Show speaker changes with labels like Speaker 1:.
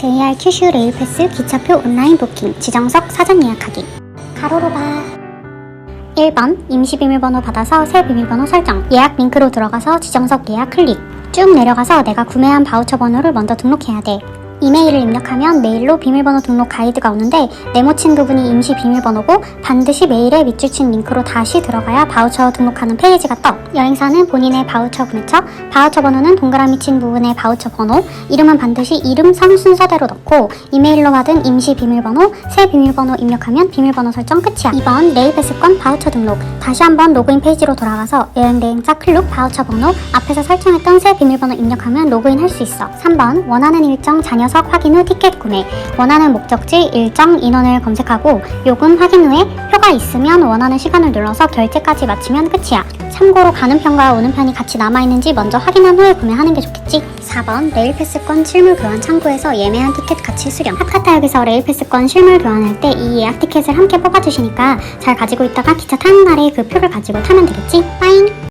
Speaker 1: JR 큐슈 레일패스 기차표 온라인 부킹 지정석 사전 예약하기 가로로 봐 1번 임시 비밀번호 받아서 새 비밀번호 설정. 예약 링크로 들어가서 지정석 예약 클릭. 쭉 내려가서 내가 구매한 바우처 번호를 먼저 등록해야 돼 이메일을 입력하면 메일로 비밀번호 등록 가이드가 오는데 네모친 부분이 임시 비밀번호고 반드시 메일에 밑줄 친 링크로 다시 들어가야 바우처 등록하는 페이지가 떠. 여행사는 본인의 바우처 구매처 바우처 번호는 동그라미 친 부분의 바우처 번호 이름은 반드시 이름 선 순서대로 넣고 이메일로 받은 임시 비밀번호 새 비밀번호 입력하면 비밀번호 설정 끝이야. 2번 레일패스권 바우처 등록 다시 한번 로그인 페이지로 돌아가서 여행 대행자 클룩 바우처 번호 앞에서 설정했던 새 비밀번호 입력하면 로그인 할 수 있어. 3번 원하는 일정 자녀석 확인 후 티켓 구매. 원하는 목적지 일정 인원을 검색하고 요금 확인 후에 표가 있으면 원하는 시간을 눌러서 결제까지 마치면 끝이야. 참고로 가는 편과 오는 편이 같이 남아있는지 먼저 확인한 후에 구매하는 게 좋겠지? 4번 레일패스권 실물 교환 창구에서 예매한 티켓 가치 수령. 하카타역에서 레일패스권 실물 교환할 때 이 예약 티켓을 함께 뽑아주시니까 잘 가지고 있다가 기차 타는 날에 그 표를 가지고 타면 되겠지? 빠잉